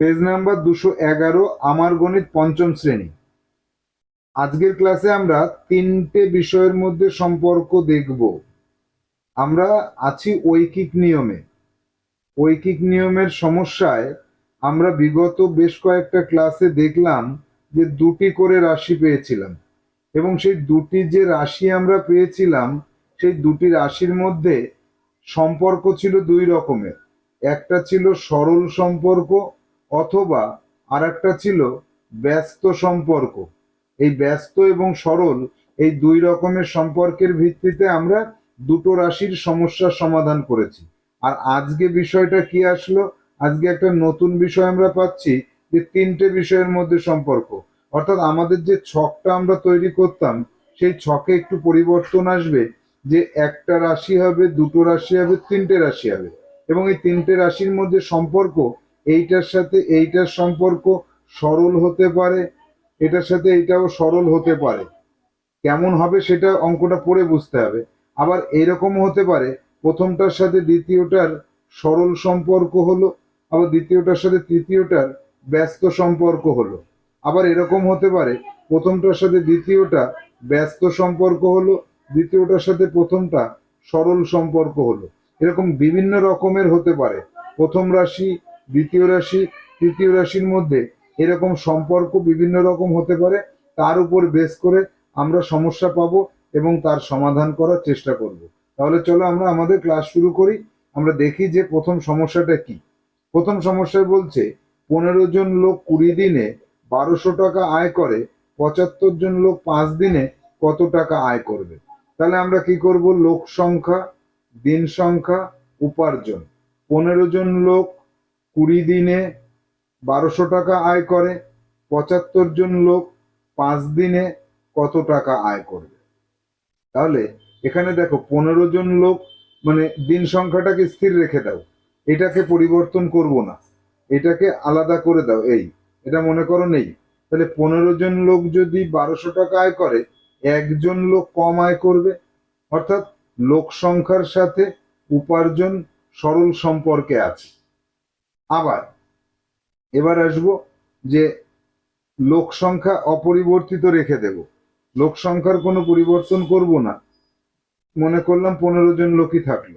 Page number দুশো এগারো, আমার গণিত পঞ্চম শ্রেণি। আজকের ক্লাসে আমরা তিনটে বিষয়ের মধ্যে সম্পর্ক দেখব। আমরা আছি ঐকিক নিয়মে। ঐকিক নিয়মের সমস্যায় আমরা বিগত বেশ কয়েকটা ক্লাসে দেখলাম যে দুটি করে রাশি পেয়েছিলাম এবং সেই দুটি যে রাশি আমরা পেয়েছিলাম, সেই দুটি রাশির মধ্যে সম্পর্ক ছিল দুই রকমের। একটা ছিল সরল সম্পর্ক অথবা আর একটা ছিল ব্যস্ত সম্পর্ক। এই ব্যস্ত এবং সরল এই দুই রকমের সম্পর্কের ভিত্তিতে আমরা দুটো রাশির সমস্যার সমাধান করেছি। আর আজকে বিষয়টা কি আসলো? আজকে একটা নতুন বিষয় আমরা পাচ্ছি যে তিনটে বিষয়ের মধ্যে সম্পর্ক। অর্থাৎ আমাদের যে ছকটা আমরা তৈরি করতাম, সেই ছকে একটু পরিবর্তন আসবে যে একটা রাশি হবে, দুটো রাশি হবে, তিনটে রাশি হবে। এবং এই তিনটে রাশির মধ্যে সম্পর্ক এইটার সাথে এইটার সম্পর্ক সরল হতে পারে, এটার সাথে এইটাও সরল হতে পারে। কেমন হবে সেটা অঙ্কটা পড়ে বুঝতে হবে। আবার এরকম হতে পারে, প্রথমটার সাথে দ্বিতীয়টার সরল সম্পর্ক হলো, আবার দ্বিতীয়টার সাথে তৃতীয়টার ব্যস্ত সম্পর্ক হলো। আবার এরকম হতে পারে, প্রথমটার সাথে দ্বিতীয়টা ব্যস্ত সম্পর্ক হলো, দ্বিতীয়টার সাথে প্রথমটা সরল সম্পর্ক হলো। এরকম বিভিন্ন রকমের হতে পারে। প্রথম রাশি দ্বিতীয় রাশি, তৃতীয় রাশির মধ্যে এরকম সম্পর্ক বিভিন্ন রকম হতে পারে। তার উপর বেস করে আমরা সমস্যা পাবো এবং তার সমাধান করার চেষ্টা করব। তাহলে চলো আমরা আমাদের ক্লাস শুরু করি। আমরা দেখি যে প্রথম সমস্যাটা কি। প্রথম সমস্যায় বলছে, পনেরো জন লোক কুড়ি দিনে বারোশো টাকা আয় করে, পঁচাত্তর জন লোক পাঁচ দিনে কত টাকা আয় করবে? তাহলে আমরা কি করব? লোক সংখ্যা, দিন সংখ্যা, উপার্জন। পনেরো জন লোক কুড়ি দিনে বারোশো টাকা আয় করে, পঁচাত্তর জন লোক পাঁচ দিনে কত টাকা আয় করবে? তাহলে এখানে দেখো পনেরো জন লোক মানে দিন সংখ্যাটাকে স্থির রেখে দাও। এটাকে পরিবর্তন করব না। এটাকে আলাদা করে দাও। এই, এটা মনে করো নেই। তাহলে পনেরো জন লোক যদি বারোশো টাকা আয় করে একজন লোক কম আয় করবে। অর্থাৎ লোক সংখ্যার সাথে উপার্জন সরল সম্পর্কে আছে। আবার এবার আসব যে লোক সংখ্যা অপরিবর্তিত রেখে দেব। লোক সংখ্যার কোনো পরিবর্তন করব না। মনে করলাম পনেরো জন লোকই থাকল।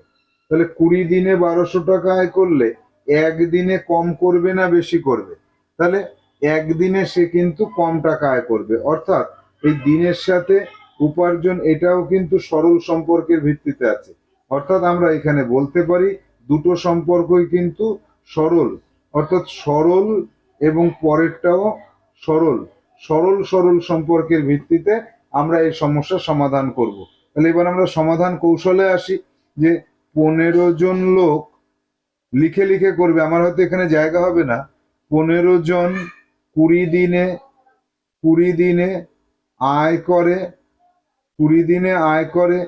তাহলে কুড়ি দিনে বারোশো টাকা আয় করলে একদিনে কম করবে না বেশি করবে? তাহলে একদিনে সে কিন্তু কম টাকা আয় করবে। অর্থাৎ এই দিনের সাথে উপার্জন এটাও কিন্তু সরল সম্পর্কের ভিত্তিতে আছে। অর্থাৎ আমরা এখানে বলতে পারি দুটো সম্পর্কই কিন্তু সরল, অর্থাৎ সরল এবং পরেরটাও সরল। সরল সরল সম্পর্কের ভিত্তিতে আমরা এই সমস্যার সমাধান করব। তাহলে এবার আমরা সমাধান কৌশলে আসি যে পনেরো জন লোক লিখে লিখে করবে, আমার হয়তো এখানে জায়গা হবে না। পনেরো জন কুড়ি দিনে কুড়ি দিনে আয় করে, কুড়ি দিনে আয় করে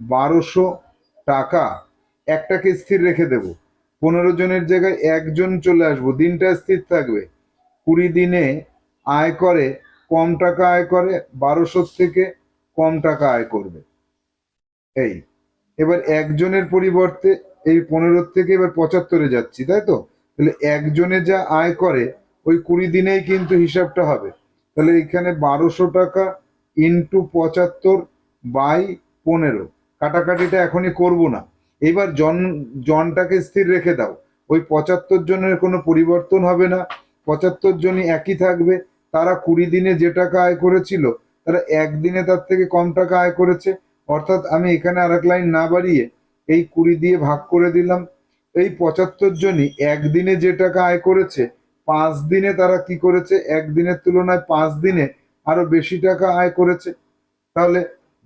বারোশো টাকা। একটাকে স্থির রেখে দেব। পনেরো জনের জায়গায় একজন চলে আসব। দিনটা স্থির থাকবে। কুড়ি দিনে আয় করে, কম টাকা আয় করে বারোশোর থেকে কম টাকা আয় করবে। এই, এবার একজনের পরিবর্তে এই পনেরো থেকে এবার পঁচাত্তরে যাচ্ছি, তাই তো? তাহলে একজনে যা আয় করে, ওই কুড়ি দিনেই কিন্তু হিসাবটা হবে। তাহলে এখানে বারোশো টাকা ইন্টু পঁচাত্তর বাই পনেরো। কাটাকাটিটা এখনই করব না। এবার জন, জনটাকে স্থির রেখে দাও। ওই পঁচাত্তর জনের কোনো পরিবর্তন হবে না। পঁচাত্তর জনই একই থাকবে। তারা কুড়ি দিনে যে টাকা আয় করেছিল, তারা একদিনে তার থেকে কম টাকা আয় করেছে। অর্থাৎ আমি এখানে আর এক লাইন না বাড়িয়ে এই কুড়ি দিয়ে ভাগ করে দিলাম। এই পঁচাত্তর জনই একদিনে যে টাকা আয় করেছে, পাঁচ দিনে তারা কি করেছে? একদিনের তুলনায় পাঁচ দিনে আরও বেশি টাকা আয় করেছে। তাহলে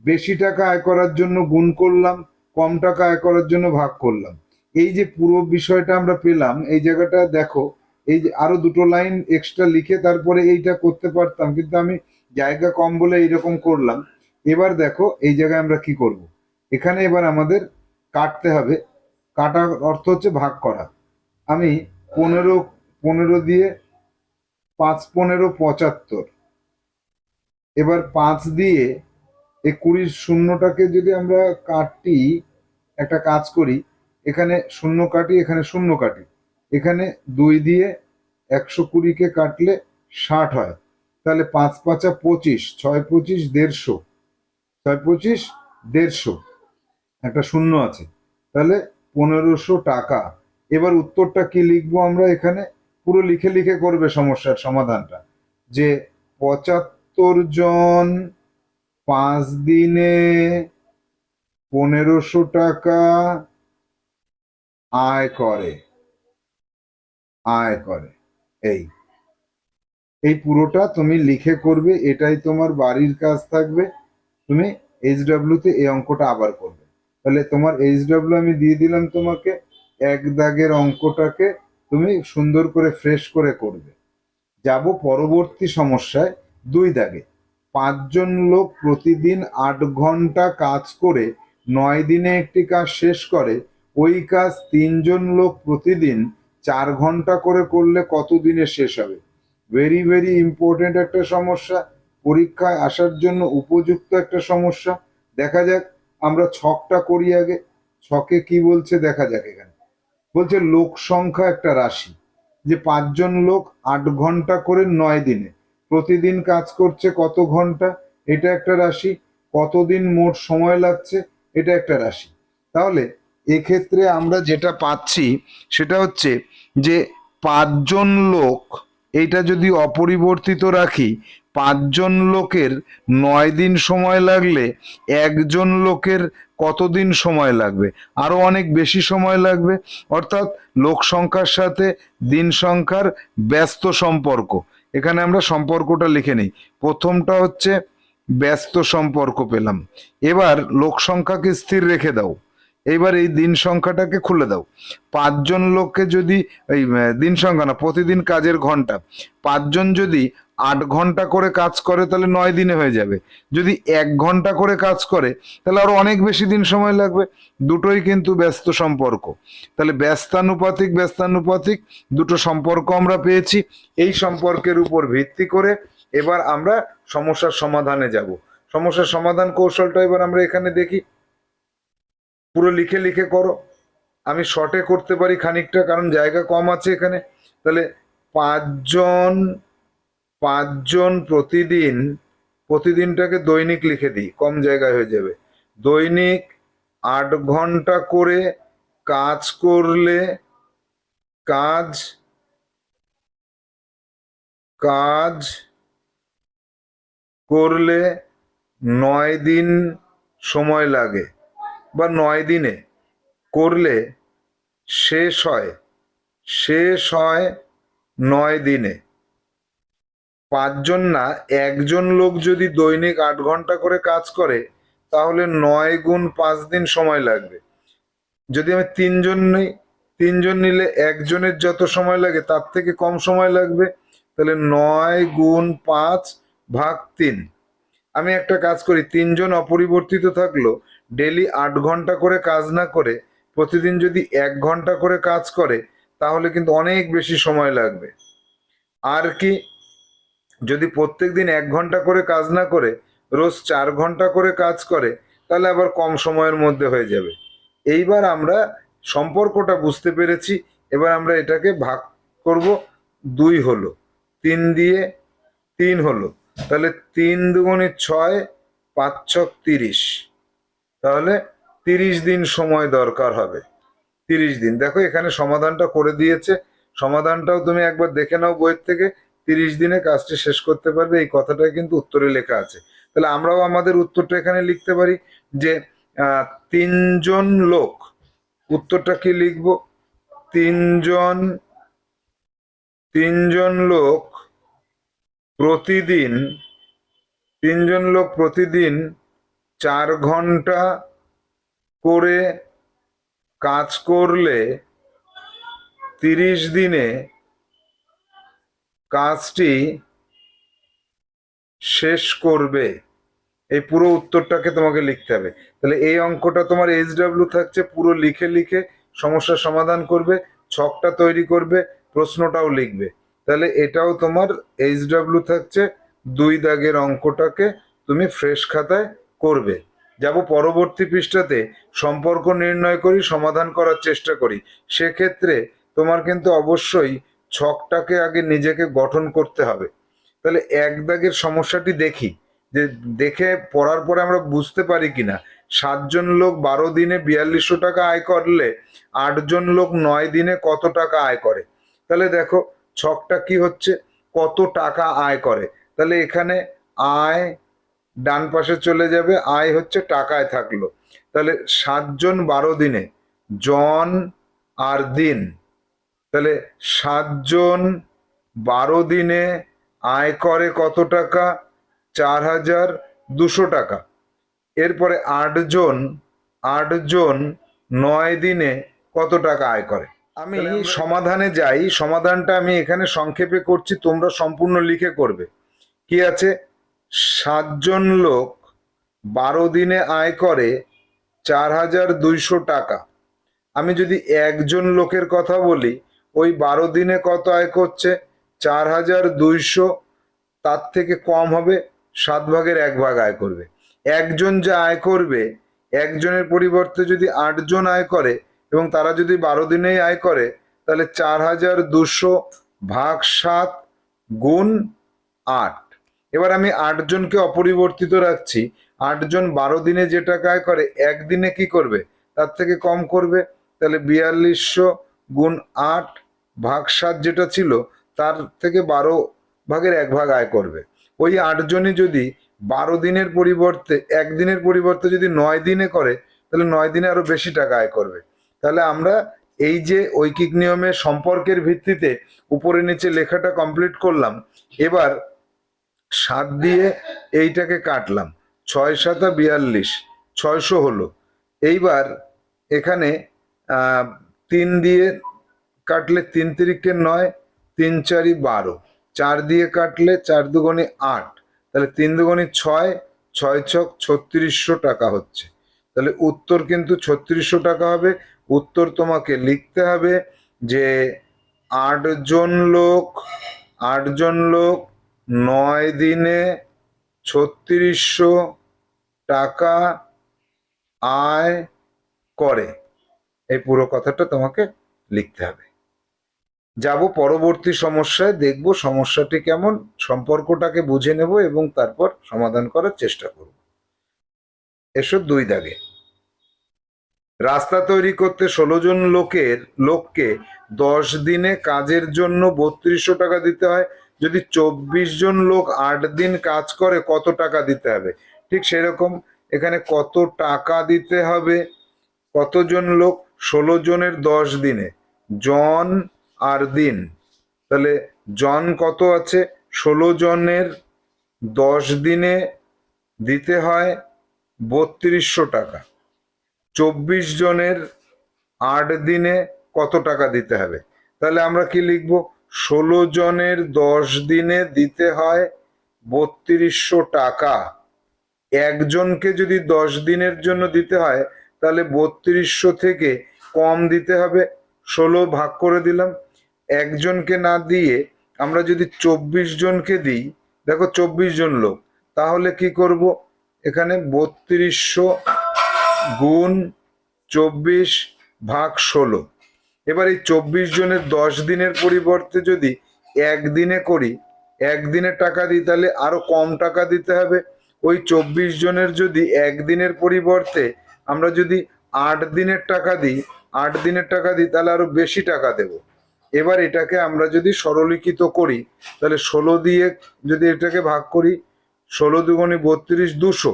বেশি টাকা আয় করার জন্য গুণ করলাম। কম টাকা আয় করার জন্য ভাগ করলাম। এই যে পুরো বিষয়টা আমরা পেলাম, এই জায়গাটা দেখো, এই যে আরও দুটো লাইন এক্সট্রা লিখে তারপরে এইটা করতে পারতাম, কিন্তু আমি জায়গা কম বলে এইরকম করলাম। এবার দেখো, এই জায়গায় আমরা কি করব? এখানে এবার আমাদের কাটতে হবে। কাটার অর্থ হচ্ছে ভাগ করা। আমি পনেরো পনেরো দিয়ে পাঁচ, পনেরো, পঁচাত্তর। এবার পাঁচ দিয়ে এই কুড়ির শূন্যটাকে যদি আমরা কাটি, একটা কাজ করি, এখানে শূন্য কাটি, এখানে শূন্য কাটি। এখানে দুই দিয়ে একশো কুড়িকে কাটলে ষাট হয়। তাহলে পাঁচ পাঁচা পঁচিশ, ছয় পঁচিশ দেড়শো। ছয় পঁচিশ দেড়শো। একটা শূন্য আছে। তাহলে পনেরোশো টাকা। এবার উত্তরটা কি লিখব আমরা এখানে? পুরো লিখে লিখে করবে সমস্যার সমাধানটা। যে পঁচাত্তর জন পাঁচ দিনে পনেরোশো টাকা আয় করে। আয় করে। এই। এই পুরোটা তুমি লিখে করবে, এটাই তোমার বাড়ির কাজ থাকবে। তুমি এইচ তে এই অঙ্কটা আবার করবে। তাহলে তোমার এইচ আমি দিয়ে দিলাম তোমাকে, এক দাগের অঙ্কটাকে তুমি সুন্দর করে ফ্রেশ করে করবে। যাব পরবর্তী সমস্যায় দুই দাগে। পাঁচজন লোক প্রতিদিন আট ঘণ্টা কাজ করে, নয় দিনে একটি কাজ শেষ করে। ওই কাজ তিনজন লোক প্রতিদিন চার ঘণ্টা করে করলে কত দিনে শেষ হবে? ভেরি ভেরি ইম্পর্টেন্ট একটা সমস্যা। পরীক্ষায় আসার জন্য উপযুক্ত একটা সমস্যা। দেখা যাক, আমরা ছকটা করি আগে। ছকে কি বলছে দেখা যাক এখানে। বলছে লোক সংখ্যা একটা রাশি। যে পাঁচজন লোক আট ঘণ্টা করে নয় দিনে। প্রতিদিন কাজ করছে কত ঘণ্টা? এটা একটা রাশি। কতদিন মোট সময় লাগছে? এটা একটা রাশি। তাহলে এক্ষেত্রে আমরা যেটা পাচ্ছি সেটা হচ্ছে যে পাঁচজন লোক এইটা যদি অপরিবর্তিত রাখি, পাঁচজন লোকের নয় দিন সময় লাগলে একজন লোকের কতদিন সময় লাগবে? আরও অনেক বেশি সময় লাগবে। অর্থাৎ লোক সংখ্যার সাথে দিন সংখ্যার ব্যস্ত সম্পর্ক। এখানে আমরা সম্পর্কটা লিখে নিই। প্রথমটা হচ্ছে ব্যস্ত সম্পর্ক পেলাম। এবার লোক সংখ্যাকে স্থির রেখে দাও। এবার এই দিন সংখ্যাটাকে খুলে দাও। পাঁচজন লোককে যদি এই দিন সংখ্যা না, প্রতিদিন কাজের ঘণ্টা। পাঁচজন যদি আট ঘণ্টা করে কাজ করে, তাহলে নয় দিনে হয়ে যাবে। যদি এক ঘণ্টা করে কাজ করে, তাহলে আরও অনেক বেশি দিন সময় লাগবে। দুটোই কিন্তু ব্যস্ত সম্পর্ক। তাহলে ব্যস্তানুপাতিক ব্যস্তানুপাতিক দুটো সম্পর্ক আমরা পেয়েছি। এই সম্পর্কের উপর ভিত্তি করে এবার আমরা সমস্যার সমাধানে যাব। সমস্যার সমাধান কৌশলটা এবার আমরা এখানে দেখি। পুরো লিখে লিখে করো। আমি শর্টে করতে পারি খানিকটা, কারণ জায়গা কম আছে এখানে। তাহলে পাঁচজন পাঁচজন প্রতিদিন, প্রতিদিনটাকে দৈনিক লিখে দিই, কম জায়গায় হয়ে যাবে। দৈনিক আট ঘণ্টা করে কাজ করলে, কাজ কাজ করলে নয় দিন সময় লাগে। বা নয় দিনে করলে শেষ হয় শেষ হয় নয় দিনে। পাঁচজন না, একজন লোক যদি দৈনিক আট ঘণ্টা করে কাজ করে, তাহলে নয় গুণ পাঁচ দিন সময় লাগবে। যদি আমি তিনজন নিই তিনজন নিলে একজনের যত সময় লাগে, তার থেকে কম সময় লাগবে, তাহলে নয় গুণ পাঁচ ভাগ তিন। আমি একটা কাজ করি, তিনজন অপরিবর্তিত থাকল ডেলি আট ঘণ্টা করে কাজ না করে প্রতিদিন যদি এক ঘণ্টা করে কাজ করে, তাহলে কিন্তু অনেক বেশি সময় লাগবে। আর কি, যদি প্রত্যেক দিন এক ঘণ্টা করে কাজ না করে, রোজ চার ঘণ্টা করে কাজ করে, তাহলে আবার কম সময়ের মধ্যে হয়ে যাবে। এইবার আমরা সম্পর্কটা বুঝতে পেরেছি, এবার আমরা এটাকে ভাগ করব দুই হলো, তিন দিয়ে তিন হলো, তাহলে তিন দুগুণে ছয়, পাঁচ ছক তিরিশ। তাহলে তিরিশ দিন সময় দরকার হবে। তিরিশ দিন। দেখো এখানে সমাধানটা করে দিয়েছে। সমাধানটাও তুমি একবার দেখে নাও বইয়ের থেকে। তিরিশ দিনে কাজটি শেষ করতে পারবে। এই কথাটা কিন্তু উত্তরে লেখা আছে। তাহলে আমরাও আমাদের উত্তরটা এখানে লিখতে পারি যে তিনজন লোক। উত্তরটা কি লিখব? তিনজন তিনজন লোক প্রতিদিন, তিনজন লোক প্রতিদিন চার ঘণ্টা করে কাজ করলে তিরিশ দিনে কাজটি শেষ করবে। এই পুরো উত্তরটাকে তোমাকে লিখতে হবে। তাহলে এই অঙ্কটা তোমার এইচ ডাব্লিউ থাকছে, পুরো লিখে লিখে সমস্যার সমাধান করবে, ছকটা তৈরি করবে, প্রশ্নটাও লিখবে। তাহলে এটাও তোমার এইচ ডাব্লিউ থাকছে, দুই দাগের অঙ্কটাকে তুমি ফ্রেশ খাতায় করবে। যাব পরবর্তী পৃষ্ঠাতে সম্পর্ক নির্ণয় করি, সমাধান করার চেষ্টা করি। সেক্ষেত্রে তোমার কিন্তু অবশ্যই ছকটাকে আগে নিজেকে গঠন করতে হবে। তাহলে এক দাগের সমস্যাটি দেখি, যে দেখে পড়ার পরে আমরা বুঝতে পারি কিনা। সাতজন লোক বারো দিনে বিয়াল্লিশশো টাকা আয় করলে আটজন লোক নয় দিনে কত টাকা আয় করে? তাহলে দেখো, ছকটা কি হচ্ছে? কত টাকা আয় করে? তাহলে এখানে আয় ডান পাশে চলে যাবে আয় হচ্ছে টাকায় থাকল। তাহলে সাতজন বারো দিনে জন আর দিন। তাহলে সাতজন বারো দিনে আয় করে কত টাকা? চার হাজার দুশো টাকা। এরপরে আটজন আটজন নয় দিনে কত টাকা আয় করে? আমি সমাধানে যাই। সমাধানটা আমি এখানে সংক্ষেপে করছি তোমরা সম্পূর্ণ লিখে করবে। কি আছে? সাতজন লোক বারো দিনে আয় করে চার হাজার দুইশো টাকা। আমি যদি একজন লোকের কথা বলি, ওই বারো দিনে কত আয় করছে? চার হাজার দুইশো, তার থেকে কম হবে, সাত ভাগের এক ভাগ আয় করবে। একজন যা আয় করবে, একজনের পরিবর্তে যদি আটজন আয় করে এবং তারা যদি বারো দিনেই আয় করে, তাহলে চার হাজার দুশো ভাগ সাত গুণ আট। এবার আমি আটজনকে অপরিবর্তিত রাখছি। আটজন বারো দিনে যে টাকা আয় করে, একদিনে কি করবে? তার থেকে কম করবে? তাহলে বিয়াল্লিশশো গুণ আট ভাগ সাত যেটা ছিল, তার থেকে বারো ভাগের এক ভাগ আয় করবে। ওই আটজনই যদি বারো দিনের পরিবর্তে, একদিনের পরিবর্তে যদি নয় দিনে করে, তাহলে নয় দিনে আরও বেশি টাকা আয় করবে। তাহলে আমরা এই যে ঐকিক নিয়মের সম্পর্কের ভিত্তিতে উপরে নিচে লেখাটা কমপ্লিট করলাম। এবার সাত দিয়ে এইটাকে কাটলাম। ছয় সাতা বিয়াল্লিশ, ছয়শো হলো। এইবার এখানে তিন দিয়ে কাটলে তিন তিরিকে নয়, তিন চারি বারো। চার দিয়ে কাটলে চার দুগুণে আট। তাহলে তিন দুগুণে ছয় ছয় ছক ছত্রিশশো টাকা হচ্ছে। তাহলে উত্তর কিন্তু ছত্রিশশো টাকা হবে। উত্তর তোমাকে লিখতে হবে যে আটজন লোক আটজন লোক নয় দিনে ছত্রিশশো টাকা আয় করে। এই পুরো কথাটা তোমাকে লিখতে হবে। যাব পরবর্তী সমস্যায়, দেখব সমস্যাটি কেমন, সম্পর্কটাকে বুঝে নেব এবং তারপর সমাধান করার চেষ্টা করব। এসব দুই দাগে। রাস্তা তৈরি করতে ষোলো জন লোকের, লোককে দশ দিনে কাজের জন্য বত্রিশশো টাকা দিতে হয়। যদি চব্বিশ জন লোক আট দিন কাজ করে, কত টাকা দিতে হবে? ঠিক সেরকম এখানে কত টাকা দিতে হবে? কতজন লোক? ষোলো জনের দশ দিনে। জন আর দিন। তাহলে জন কত আছে? ষোলো জনের দশ দিনে দিতে হয় বত্রিশশো টাকা। চব্বিশ জনের আট দিনে কত টাকা দিতে হবে? তাহলে আমরা কি লিখব? ষোলো জনের দশ দিনে দিতে হয় বত্রিশশো টাকা। একজনকে যদি দশ দিনের জন্য দিতে হয়, তাহলে বত্রিশশো থেকে কম দিতে হবে। ষোলো ভাগ করে দিলাম। একজনকে না দিয়ে আমরা যদি চব্বিশ জনকে দিই, দেখো চব্বিশ জন লোক, তাহলে কি করব? এখানে বত্রিশশো গুণ চব্বিশ ভাগ ষোলো। এবার এই চব্বিশ জনের দশ দিনের পরিবর্তে যদি একদিনে করি, একদিনে টাকা দিই, তাহলে আরও কম টাকা দিতে হবে। ওই চব্বিশ জনের যদি একদিনের পরিবর্তে আমরা যদি আট দিনের টাকা দিই, আট দিনের টাকা দিই, তাহলে আরও বেশি টাকা দেব। এবার এটাকে আমরা যদি সরলীকৃত করি, তাহলে ষোলো দিয়ে যদি এটাকে ভাগ করি, ষোলো দুগুণি বত্রিশ দুশো,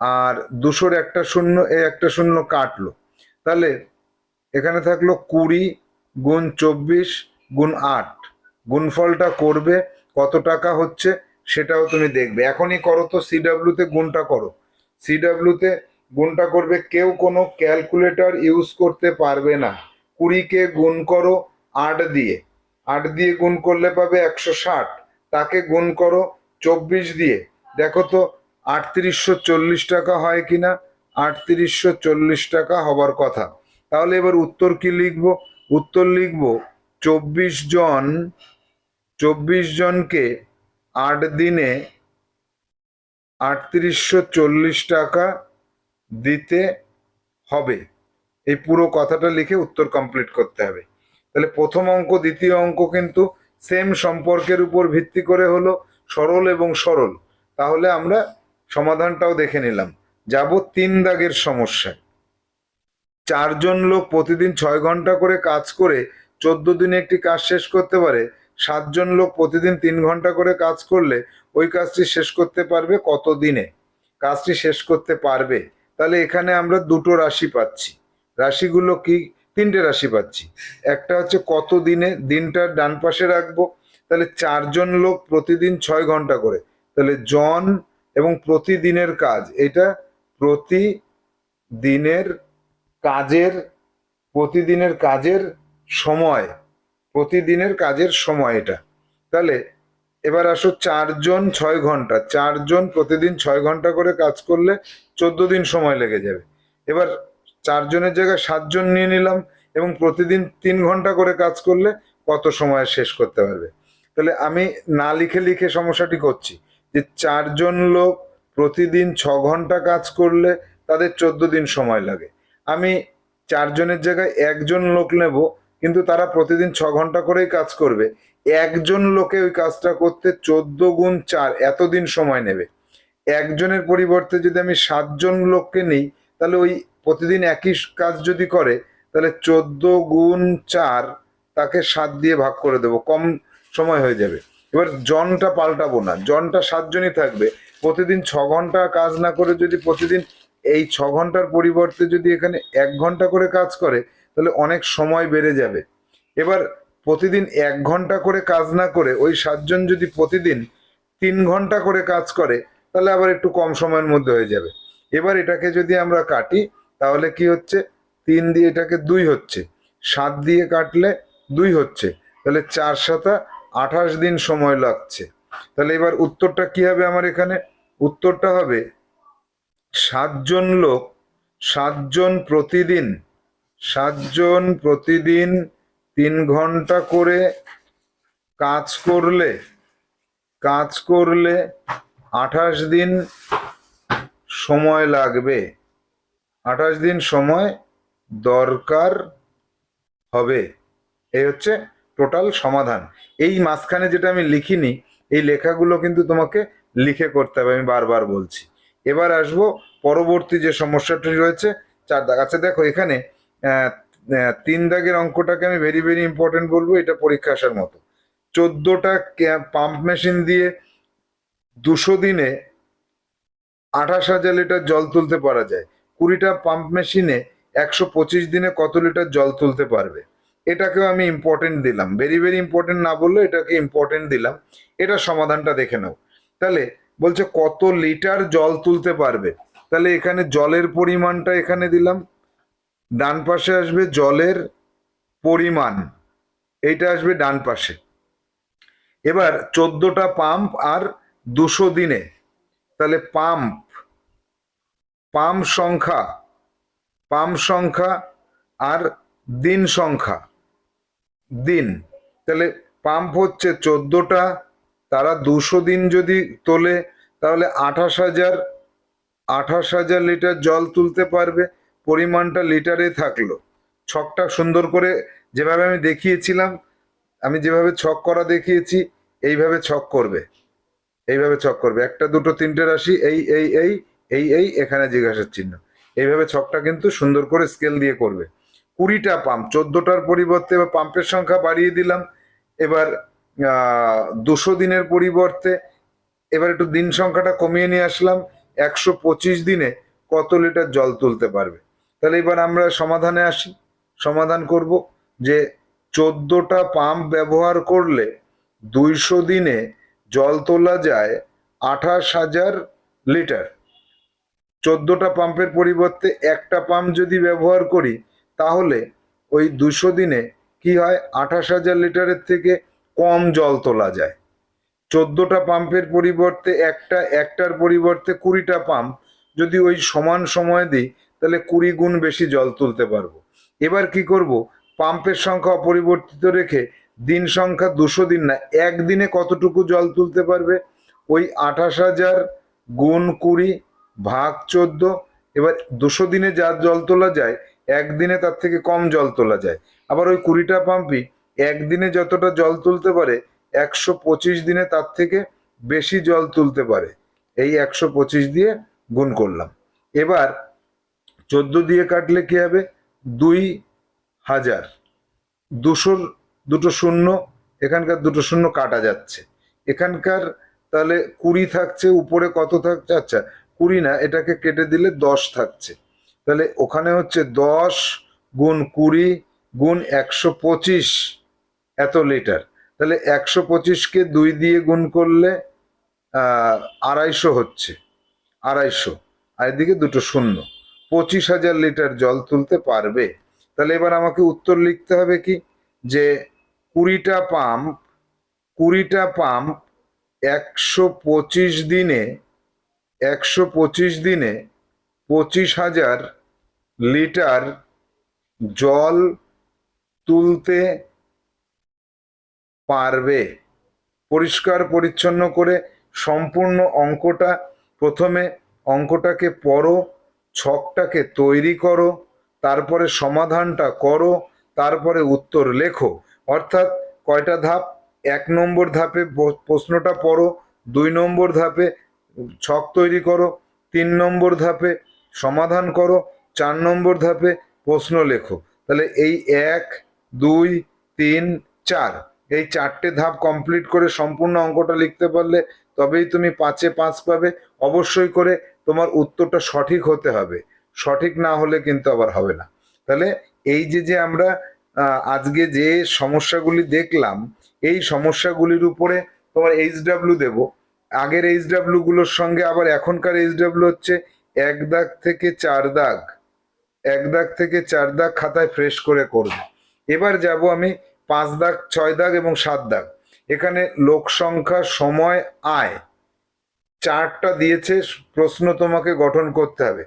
আর দুশোর একটা শূন্য এই একটা শূন্য কাটলো। তাহলে এখানে থাকল কুড়ি গুণ চব্বিশ গুণ আট। গুণফলটা করবে কত টাকা হচ্ছে সেটাও তুমি দেখবে। এখনই করো তো সিডাব্লিউতে গুণটা করো। সিডাব্লিউতে গুণটা করবে কেউ কোনো ক্যালকুলেটর ইউজ করতে পারবে না। কুড়িকে গুণ করো আট দিয়ে। আট দিয়ে গুণ করলে পাবে একশো ষাট। তাকে গুণ করো চব্বিশ দিয়ে। দেখো তো আটত্রিশশো চল্লিশ টাকা হয় কিনা? আটত্রিশশো চল্লিশ টাকা হবার কথা। তাহলে এবার উত্তর কি লিখব? উত্তর লিখব, চব্বিশ জন, চব্বিশ জনকে আট দিনে আটত্রিশশো চল্লিশ টাকা দিতে হবে। এই পুরো কথাটা লিখে উত্তর কমপ্লিট করতে হবে। তাহলে প্রথম অঙ্ক, দ্বিতীয় অঙ্ক কিন্তু সেম সম্পর্কের উপর ভিত্তি করে হলো, সরল এবং সরল। তাহলে আমরা সমাধানটাও দেখে নিলাম। যাব তিন দাগের সমস্যায়। চারজন লোক প্রতিদিন ছয় ঘণ্টা করে কাজ করে চোদ্দ দিনে একটি কাজ শেষ করতে পারে। সাতজন লোক প্রতিদিন তিন ঘণ্টা করে কাজ করলে ওই কাজটি শেষ করতে পারবে কত দিনে? কাজটি শেষ করতে পারবে? তাহলে এখানে আমরা দুটো রাশি পাচ্ছি। রাশিগুলো কি? তিনটে রাশি পাচ্ছি। একটা হচ্ছে কত দিনে? দিনটার ডান পাশে রাখব। তাহলে চারজন লোক প্রতিদিন ছয় ঘণ্টা করে। তাহলে জন এবং প্রতিদিনের কাজ, এটা প্রতিদিনের কাজের, প্রতিদিনের কাজের সময়, প্রতিদিনের কাজের সময় এটা। তাহলে এবার আসো চারজন ছয় ঘণ্টা, চারজন প্রতিদিন ছয় ঘণ্টা করে কাজ করলে চোদ্দ দিন সময় লেগে যাবে। এবার চারজনের জায়গায় সাতজন নিয়ে নিলাম এবং প্রতিদিন তিন ঘণ্টা করে কাজ করলে কত সময় শেষ করতে পারবে? তাহলে আমি না লিখে লিখে সমস্যাটি করছি যে চারজন লোক প্রতিদিন ছ ঘণ্টা কাজ করলে তাদের চোদ্দ দিন সময় লাগে। আমি চারজনের জায়গায় একজন লোক নেব, কিন্তু তারা প্রতিদিন ছ ঘণ্টা করেই কাজ করবে। একজন লোকে ওই কাজটা করতে চোদ্দ গুণ চার, এতদিন সময় নেবে। একজনের পরিবর্তে যদি আমি সাতজন লোককে নিই, তাহলে ওই প্রতিদিন একই কাজ যদি করে, তাহলে চোদ্দ গুণ চার তাকে সাত দিয়ে ভাগ করে দেবো, কম সময় হয়ে যাবে। এবার জনটা পাল্টাবো না, জনটা সাতজনই থাকবে। প্রতিদিন ছ ঘণ্টা কাজ না করে যদি প্রতিদিন এই ছ ঘণ্টার পরিবর্তে যদি এখানে এক ঘণ্টা করে কাজ করে, তাহলে অনেক সময় বেড়ে যাবে। এবার প্রতিদিন এক ঘণ্টা করে কাজ না করে, ওই সাতজন যদি প্রতিদিন তিন ঘণ্টা করে কাজ করে, তাহলে আবার একটু কম সময়ের মধ্যে হয়ে যাবে। এবার এটাকে যদি আমরা কাটি, তাহলে কি হচ্ছে? তিন দিয়ে এটাকে দুই হচ্ছে। সাত দিয়ে কাটলে দুই হচ্ছে। তাহলে চার সাতা আঠাশ দিন সময় লাগছে। তাহলে এবার উত্তরটা কি হবে আমার এখানে? উত্তরটা হবে সাতজন লোক, সাতজন প্রতিদিন সাতজন প্রতিদিন তিন ঘণ্টা করে কাজ করলে কাজ করলে আঠাশ দিন সময় লাগবে। আঠাশ দিন সময় দরকার হবে। এই হচ্ছে টোটাল সমাধান। এই মাঝখানে যেটা আমি লিখিনি, এই লেখাগুলো কিন্তু তোমাকে লিখে করতে হবে, আমি বারবার বলছি। এবার আসব পরবর্তী যে সমস্যাটি রয়েছে চার দাগ আচ্ছা দেখো এখানে তিন দাগের অঙ্কটাকে আমি ভেরি ভেরি ইম্পর্টেন্ট বলব, এটা পরীক্ষা আসার মতো। চোদ্দটা পাম্প মেশিন দিয়ে দুশো দিনে আঠাশ হাজার লিটার জল তুলতে পারা যায়। কুড়িটা পাম্প মেশিনে একশো পঁচিশ দিনে কত লিটার জল তুলতে পারবে? এটাকেও আমি ইম্পর্টেন্ট দিলাম। ভেরি ভেরি ইম্পর্টেন্ট না বললে এটাকে ইম্পর্টেন্ট দিলাম। এটা সমাধানটা দেখে নাও। তাহলে বলছে কত লিটার জল তুলতে পারবে? তাহলে এখানে জলের পরিমাণটা এখানে দিলাম। ডান পাশে আসবে জলের পরিমাণ। এইটা আসবে ডান পাশে। এবার চোদ্দটা পাম্প আর দুশো দিনে। তাহলে পাম্প পাম্প সংখ্যা পাম্প সংখ্যা আর দিন সংখ্যা। দিন, তাহলে পাম্প হচ্ছে চোদ্দটা তারা দুশো দিন যদি তোলে, তাহলে আঠাশ হাজার আঠাশ হাজার লিটার জল তুলতে পারবে, পরিমাণটা লিটারে থাকল। ছকটা সুন্দর করে যেভাবে আমি দেখিয়েছিলাম, আমি যেভাবে ছক করা দেখিয়েছি, এইভাবে ছক করবে। এইভাবে ছক করবে। একটা, দুটো, তিনটে রাশি, এই এই এই এই এই, এখানে জিজ্ঞাসার চিহ্ন। এইভাবে ছকটা কিন্তু সুন্দর করে স্কেল দিয়ে করবে। কুড়িটা পাম্প চোদ্দটার পরিবর্তে এবার পাম্পের সংখ্যা বাড়িয়ে দিলাম। এবার দুশো দিনের পরিবর্তে, এবার একটু দিন সংখ্যাটা কমিয়ে নিয়ে আসলাম, একশো পঁচিশ দিনে কত লিটার জল তুলতে পারবে? তাহলে এবার আমরা সমাধানে আসি, সমাধান করব যে চোদ্দটা পাম্প ব্যবহার করলে দুইশো দিনে জল তোলা যায় আঠাশ হাজার লিটার। চোদ্দটা পাম্পের পরিবর্তে একটা পাম্প যদি ব্যবহার করি, তাহলে ওই দুশো দিনে কি হয়? আঠাশ হাজার লিটারের থেকে কম জল তোলা যায়। চোদ্দটা পাম্পের পরিবর্তে একটা, একটার পরিবর্তে কুড়িটা পাম্প যদি ওই সমান সময় দিই, তাহলে কুড়ি গুণ বেশি জল তুলতে পারব। এবার কি করব? পাম্পের সংখ্যা অপরিবর্তিত রেখে দিন সংখ্যা দুশো দিন না, একদিনে কতটুকু জল তুলতে পারবে? ওই আঠাশ হাজার গুণ কুড়ি ভাগ চোদ্দ, এবার দুশো দিনে যা জল তোলা যায়, একদিনে তার থেকে কম জল তোলা যায়। আবার ওই কুড়িটা পাম্পই একদিনে যতটা জল তুলতে পারে, একশো পঁচিশ দিনে তার থেকে বেশি জল তুলতে পারে। এই একশো পঁচিশ দিয়ে গুণ করলাম। এবার চোদ্দ দিয়ে কাটলে কি হবে? দুই হাজার। দুশোর দুটো শূন্য, এখানকার দুটো শূন্য কাটা যাচ্ছে। এখানকার তাহলে কুড়ি থাকছে, উপরে কত থাকছে? আচ্ছা কুড়ি না, এটাকে কেটে দিলে দশ থাকছে। তাহলে ওখানে হচ্ছে দশ গুণ কুড়ি গুণ একশো পঁচিশ। এত লিটার। তাহলে একশো পঁচিশকে দুই দিয়ে গুণ করলে আড়াইশো হচ্ছে। আড়াইশো। আর এদিকে দুটো শূন্য। পঁচিশ হাজার লিটার জল তুলতে পারবে। তাহলে এবার আমাকে উত্তর লিখতে হবে কি? যে কুড়িটা পাম্প কুড়িটা পাম্প একশো পঁচিশ দিনে, একশো পঁচিশ দিনে পঁচিশ হাজার লিটার জল তুলতে পারবে। পরিষ্কার পরিচ্ছন্ন করে সম্পূর্ণ অঙ্কটা প্রথমে অঙ্কটাকে পড়ো, ছকটাকে তৈরি করো, তারপরে সমাধানটা করো, তারপরে উত্তর লেখো। অর্থাৎ কয়টা ধাপ? এক নম্বর ধাপে প্রশ্নটা পড়ো, দুই নম্বর ধাপে ছক তৈরি করো, তিন নম্বর ধাপে সমাধান করো, চার নম্বর ধাপে প্রশ্ন লেখো। তাহলে এই এক, দুই, তিন, চার। এই চারটে ধাপ কমপ্লিট করে সম্পূর্ণ অঙ্কটা লিখতে পারলে তবেই তুমি পাঁচে পাঁচ পাবে। অবশ্যই করে তোমার উত্তরটা সঠিক হতে হবে। সঠিক না হলে কিন্তু আবার হবে না। তাহলে এই যে যে আমরা আজকে যে সমস্যাগুলি দেখলাম, এই সমস্যাগুলির উপরে তোমার এইচ ডাব্লিউ দেবো। আগের এইচ ডাব্লিউ গুলোর সঙ্গে আবার এখনকার এইচ ডাব্লিউ হচ্ছে এক দাগ থেকে চার দাগ। এক দাগ থেকে চার দাগ খাতায় ফ্রেশ করে করবে। এবার যাব আমি পাঁচ দাগ, ছয় দাগ এবং সাত দাগ। এখানে লোক সংখ্যা, সময়, আয়। চারটা দিয়েছে, প্রশ্ন তোমাকে গঠন করতে হবে।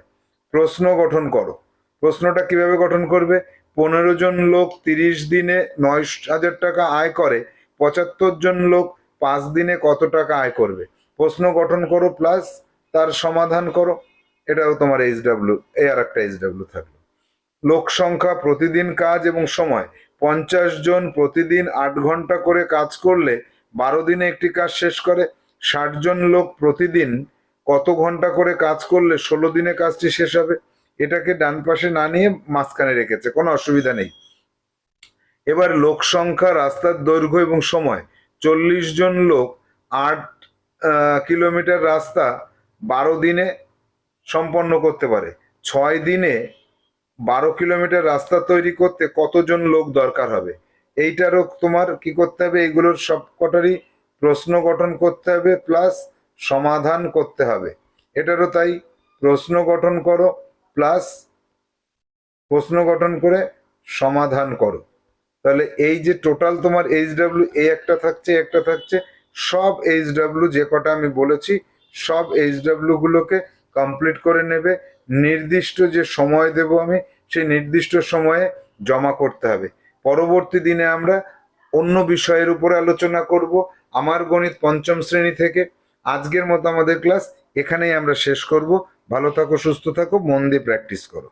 প্রশ্ন গঠন করো। প্রশ্নটা কীভাবে গঠন করবে? পনেরো জন লোক তিরিশ দিনে নয় হাজার টাকা আয় করে, পঁচাত্তর জন লোক পাঁচ দিনে কত টাকা আয় করবে? প্রশ্ন গঠন করো প্লাস তার সমাধান করো। এটাও তোমার এইচ ডাব্লিউ এই আর একটা এইচ ডাব্লিউ থাকল। লোক সংখ্যা, প্রতিদিন কাজ এবং সময়। পঞ্চাশ জন প্রতিদিন আট ঘণ্টা করে কাজ করলে বারো দিনে একটি কাজ শেষ করে। ষাট জন লোক প্রতিদিন কত ঘণ্টা করে কাজ করলে ষোলো দিনে কাজটি শেষ হবে? এটাকে ডান পাশে না নিয়ে মাঝখানে রেখেছে, কোনো অসুবিধা নেই। এবার লোক সংখ্যা, রাস্তার দৈর্ঘ্য এবং সময়। চল্লিশ জন লোক আট কিলোমিটার রাস্তা বারো দিনে সম্পন্ন করতে পারে। ছয় দিনে বারো কিলোমিটার রাস্তা তৈরি করতে কতজন লোক দরকার হবে? এইটারও তোমার কি করতে হবে? এগুলোর সবকটারই প্রশ্ন গঠন করতে হবে প্লাস সমাধান করতে হবে। এটারও তাই প্রশ্ন গঠন করো প্লাস প্রশ্ন গঠন করে সমাধান করো। তাহলে এই যে টোটাল তোমার এইচ ডাব্লিউ এ একটা থাকছে একটা থাকছে, সব এইচ ডাব্লিউ যে কটা আমি বলেছি, সব এইচ ডাব্লিউ গুলোকে কমপ্লিট করে নেবে। নির্দিষ্ট যে সময় দেব আমি সেই নির্দিষ্ট সময়ে জমা করতে হবে। পরবর্তী দিনে আমরা অন্য বিষয়ের উপরে আলোচনা করব। আমার গণিত পঞ্চম শ্রেণি থেকে আজকের মতো আমাদের ক্লাস এখানেই আমরা শেষ করব। ভালো থাকো, সুস্থ থাকো, মন দিয়ে প্র্যাকটিস করো।